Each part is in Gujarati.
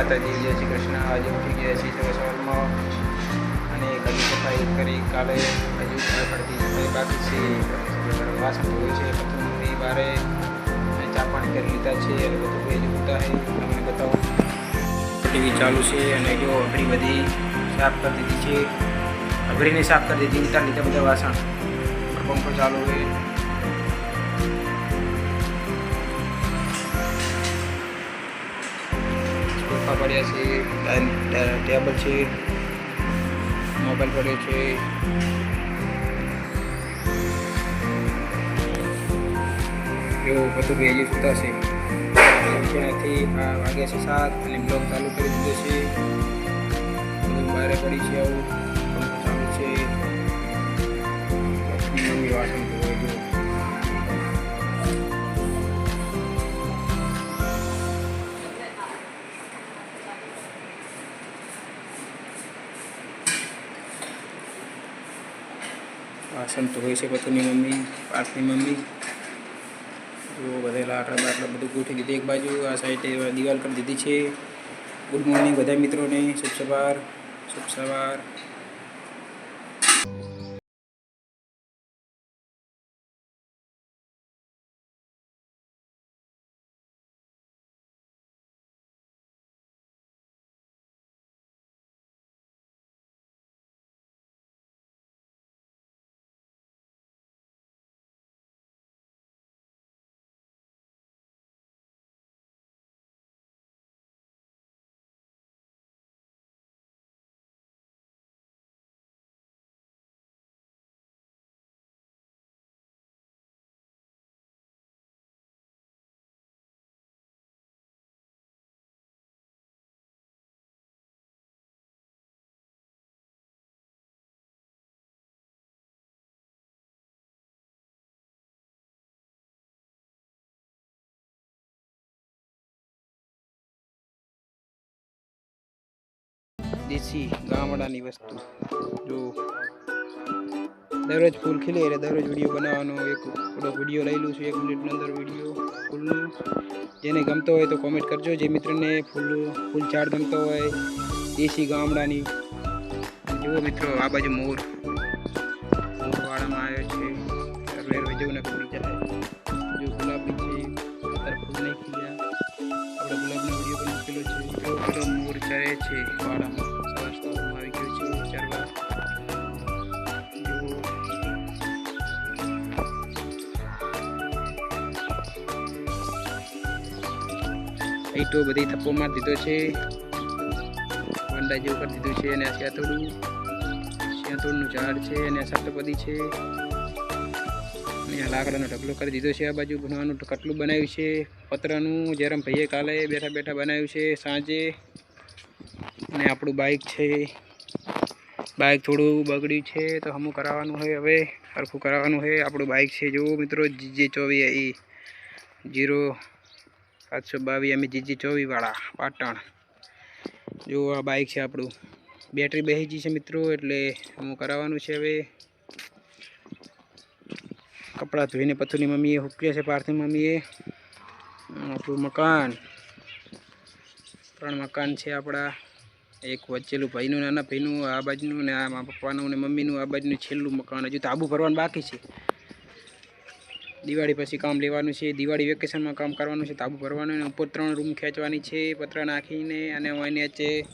માતાજી જય શ્રી કૃષ્ણ, આજે ઉઠી ગયા છીએ સવાર સવારમાં. અને ઘરની સફાઈ કરી કાલે હજુ પડતી સફાઈ બાકી છે. વાસણ ધોયું છે બધું બારે. ચા પાણી કરી લીધા છે અને બધું ભેજ ઉઠતા છે તમને બતાવો. ટીવી ચાલુ છે અને જો અઘરી બધી સાફ કરી દીધી છે. અઘરીને સાફ કરી દીધી, ઉતાર લીધા બધા વાસણ. પંખો ચાલુ હોય. સોફા પડ્યા છે. ટેબલ છે. મોબાઈલ પડ્યો છે. એવું બધું હજી સુતા છે. ત્યાંથી આ વાગ્યા છે સાત અને બ્લોક ચાલુ કરી દીધો છે. બધું બહાર પડી છે આવું. તો હોય છે પથુની મમ્મી પાર્થની મમ્મી. જો બધા લાટલા બાટલા બધું ગોઠવી દીધી. એક બાજુ આ સાઈડે દિવાલ કરી દીધી છે. ગુડ મોર્નિંગ બધા મિત્રોને. શુભ સવાર. શુભ સવાર. દેશી ગામડાની વસ્તુ. જો દરરોજ ફૂલ ખીલે એટલે દરરોજ વીડિયો બનાવવાનો એક થોડો વીડિયો લઈ છું, એક મિનિટની અંદર વીડિયો ફૂલનું જેને ગમતો હોય તો કોમેન્ટ કરજો. જે મિત્રને ફૂલ ફૂલ ઝાડ ગમતો હોય, દેશી ગામડાની. જુઓ મિત્રો, આ બાજુ મોર. મોરવાડામાં આવ્યો છે. જો ગુલાબી છે, અત્યારે ફૂલ નહીં ખીલ્યા આપણે ગુલાબનો વીડિયો પણ મૂકેલો છે. ચરે છે વાડામાં સવાર આવી ગયું છે વિચારવા ઈટો બધી થપ્પો માર દીધો છે. વંડા જેવું કરી દીધું છે અને આ શેતોડું શેતોડનું ઝાડ છે અને સપ્તપદી છે. અને લાકડાનો ઢગલો કરી દીધો છે આ બાજુ. ભણવાનું કટલું બનાવ્યું છે. પતરાનું જયરામ ભાઈએ કાલે બેઠા બેઠા બનાવ્યું છે. સાંજે અને આપણું બાઇક છે. બાઇક થોડું બગડ્યું છે, તો હમું કરાવવાનું હોય હવે સરખું કરાવવાનું હોય આપણું બાઇક છે, જુઓ મિત્રો જીજે ચોવીસ એ જીરો સાતસો બાવીસ અમે જીજી ચોવીસવાળા પાટણ. જુઓ આ બાઇક છે આપણું. બેટરી બેસી ગઈ છે મિત્રો, એટલે હમું કરાવવાનું છે હવે. કપડાં ધોઈને પથ્થુની મમ્મીએ હુક્યા છે, પાર્થિવ મમ્મીએ. આપણું મકાન. ત્રણ મકાન છે આપણા. એક વચ્ચેલું ભાઈનું નાના ભાઈનું, આ બાજુનું ને આ પપ્પાનું ને મમ્મીનું, આ બાજુનું છેલ્લું મકાન હજુ તાબુ ભરવાનું બાકી છે. દિવાળી પછી કામ લેવાનું છે, દિવાળી વેકેશનમાં કામ કરવાનું છે તાબુ ભરવાનું અને ઉપર ત્રણ રૂમ ખેંચવાની છે, પતરા નાખીને અને અહીંને છે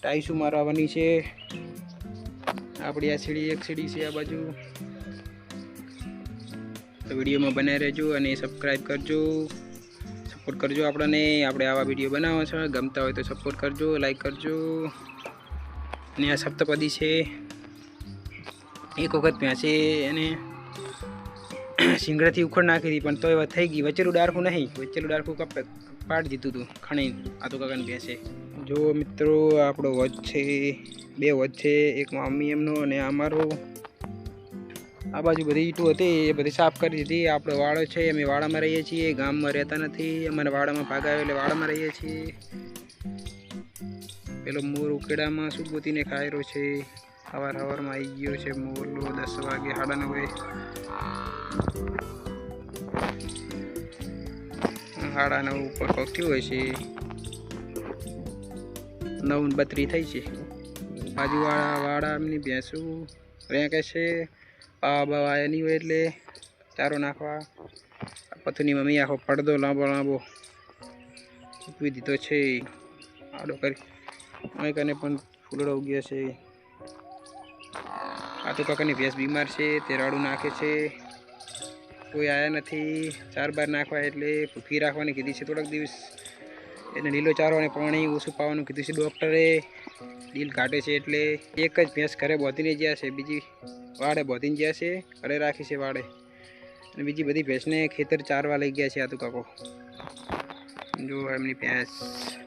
ટાઈસું મારવાની છે. આપણી આ સીડી, એક સીડી છે આ બાજુ. વિડીયોમાં બનાવી રહેજો અને સબસ્ક્રાઈબ કરજો. સપોર્ટ કરજો આપણને, આપણે આવા વીડિયો બનાવવા છે. ગમતા હોય તો સપોર્ટ કરજો લાઈક કરજો. અને આ સપ્તપદી છે. એક વખત ભેંસે એને સિંગડાથી ઉખડ નાખી હતી, પણ તો એ થઈ ગઈ. વચ્ચેલું ડારખું નહીં વચ્ચેલું ડારખું પાડી દીધું હતું ખણી આ તો કાકાને ભેંસે જો મિત્રો, આપણો વધ છે, બે વધ છે, એક મમ્મી એમનો અને અમારો આ બાજુ બધી ઈંટો હતી, એ બધી સાફ કરી દીધી. આપણો વાડો છે, અમે વાડામાં રહીએ છીએ, ગામમાં રહેતા નથી. અમારા વાડામાં ભાગ આવ્યો એટલે વાડામાં રહીએ છીએ. પેલો મોર ઉકેડામાં શું ગોતીને ખાયરો છે. સવાર સવારમાં આવી ગયો છે મોરલો, દસ વાગે સાડા નવે. સાડા નવ ઉપર પગથી હોય છે. નવ બત્રી થઈ છે. બાજુવાળા વાળા એમની ભેંસું રેંકે છે. પાવા બાવા એની હોય એટલે ચારો નાખવા. પથુની મમ્મી આખો પડદો લાંબો લાંબો ચૂકવી દીધો છે. આડો કરી. અહીં કને પણ ફૂલડો ઉગ્યો છે. આ તો કાકાની ભેંસ બીમાર છે, તે રાડું નાખે છે. કોઈ આવ્યા નથી. ચાર બાર નાખવા એટલે ભૂખી રાખવાની કીધી છે થોડાક દિવસ. એને લીલો ચારો અને પાણી ઓછું પાવાનું કીધું છે ડૉક્ટરે. ડીલ કાઢે છે એટલે એક જ ભેંસ ઘરે બોધીને ગયા છે. બીજી વાડે બોધીને ગયા છે, ઘરે રાખી છે વાડે. અને બીજી બધી ભેંસને ખેતર ચારવા લઈ ગયા છે આતુ કાકો. જો એમની ભેંસ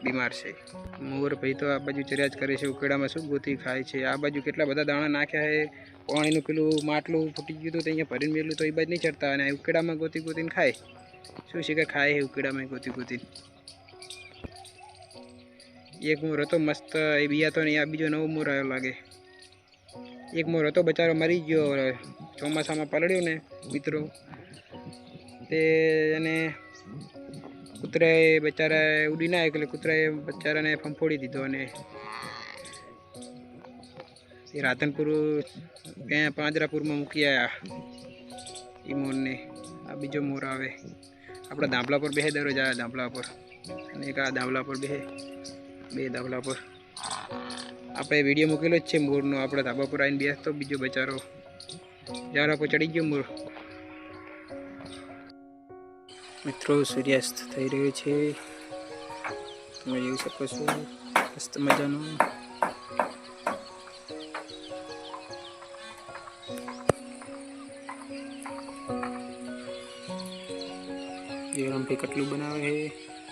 બીમાર છે. મોર ભાઈ તો આ બાજુ ચર્યા જ કરે છે ઉકેડામાં શું ગોતી ખાય છે. આ બાજુ કેટલા બધા દાણા નાખ્યા છે. પાણીનું પેલું માટલું ફૂટી ગયું હતું તો અહીંયા ભરીને મેલું તો એ બાજુ નહીં ચડતા. અને ઉકેડામાં ગોતી ગોતીને ખાય. શું છે કે ખાય છે ઉકેડામાં ગોતી ગોતીને? એક મોર હતો મસ્ત, એ બીયા તો નહીં, આ બીજો નવો મોર આવ્યો લાગે. એક મોર હતો, બચારો મરી ગયો ચોમાસામાં પલળ્યો ને મિત્રો. તે એને કૂતરાએ બચારા ઉડી ના એટલે કૂતરાએ બચારાને ફંફોડી દીધો અને એ રાધનપુર પાંજરાપુરમાં મૂકી આવ્યા એ મોરને. આ બીજો મોર આવે. આપણા દાંભલા પર બેહે દરરોજ આવે દાંભલા પર. અને એક આ દાંભલા પર બેહે, બે દાંભલા પર. આપણે વીડિયો મૂકેલો જ છે મોરનો આપણા ધાબા પર આવીને બેસતો બીજો બચારો. ઝાડા પર ચડી ગયો મોર મિત્રો, સૂર્યાસ્ત થઈ રહ્યો છે. તમે જોઈ શકો છો, મસ્ત મજાનો. જયરામભાઈ કેટલું બનાવે છે.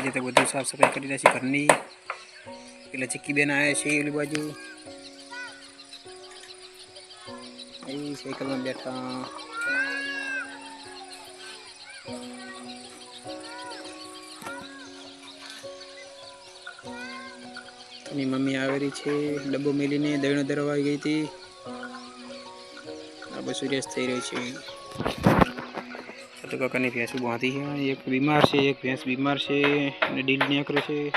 આજે તો બધું સાફ સફાઈ કરી રહ્યા છે ઘરની. પેલા ચીક્કી બેન આવ્યા છે ઓલી બાજુ. અહીં સાયકલમાં બેઠા. એની મમ્મી આવેલી છે. ડબ્બો મેલીને દહીણો ધરવા ગઈ હતી. આ બધું સૂર્યાસ્ત થઈ રહ્યો છે. તો કાકાની ભેંસો બાંધી છે. એક બીમાર છે, એક ભેંસ બીમાર છે અને ડીલ નીકળે છે.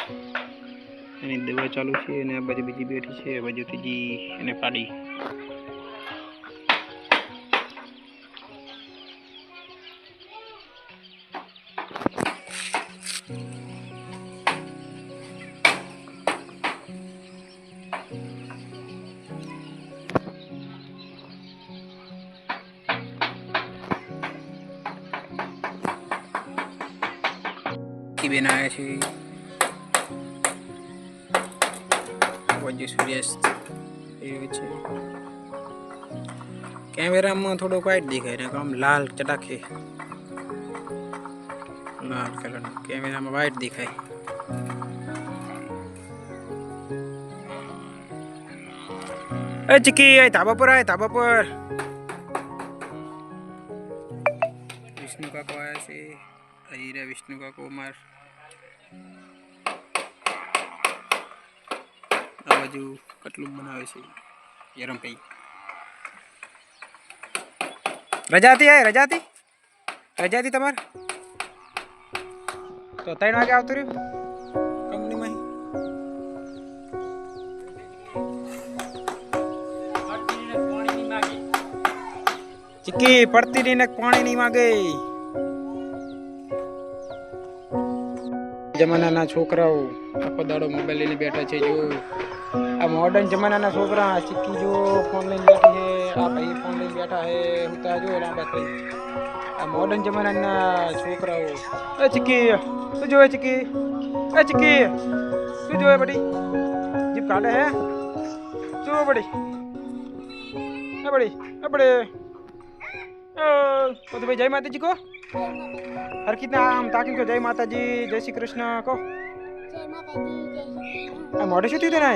એની દવા ચાલુ છે અને આ બાજુ બીજી બેઠી છે. આ બાજુ ત્રીજી એને પાડી. કી બેન આવ્યા છે. વજે સૂર્યાસ્ત થયો છે. કેમેરામાં થોડો વ્હાઈટ દેખાય ને આમ લાલ ચટાકે લાલ કલર કેમેરામાં વ્હાઈટ દેખાય. એ ચીકી આય ધાબા પર આય ધાબા પર. વિષ્ણુ કાકો આવ્યા છે. અહીં રે વિષ્ણુ કાકો, અમાર આ બાજુ કટલું બનાવે છે. યરમભાઈ. રજાતી હે રજાતી? રજાતી તમારે? તો ત્રણ વાગે આવતું રહ્યું? કંપનીમાં ચીકી પડતી નહીં ને પાણી નહીં માગે. જમાનાના છોકરાઓ આખો દાડો મોબાઈલ લઈને બેઠા છે, જો. આ મોડર્ન જમાનાના છોકરા ચીક્કી જો ફોન લઈને બેઠી છે, આ ભાઈ ફોન લઈને બેઠા છે ઉતા જો લાંબા થઈ. આ મોડર્ન જમાનાના છોકરાઓ. એ ચીક્કી શું જોવે ચીક્કી એ ચીક્કી શું જોવે બડી? જીપ કાઢે, હે? શું બડી. એ બડી એ બડી. તો ભાઈ જય માતાજી કો હર ના આમ તાકીલ કહો જય માતાજી જય શ્રી કૃષ્ણ કહો. આ મોઢે શું થયું તને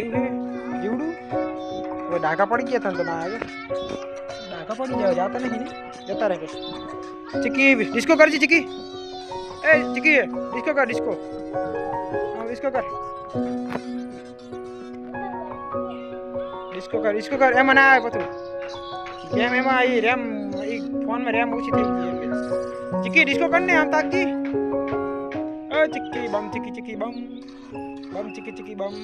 એવું હે જીવડું? હવે ડાકા પડી ગયા તને તો ના આવે. ડાકા પડી જાય જાતા નહીં ને? જતા રહે ચીકી ડિસ્કો કરજે ચીકી. એ ચીકી ડિસ્કો કર ડિસ્કો હા ડિસ્કો કર. ડિસ્કો કર ડિસ્કો કર. એમાં ના આવે પછી એમ એમાં આવી રેમ? ફોનમાં રેમ ઓછી થઈ ગઈ એટલે ચીકી ડિસ્કો કર ને આમ તાકી ઓ ચીકી બમ ચીકી ચીકી બમ. બમ ચીકી ચીકી બમ.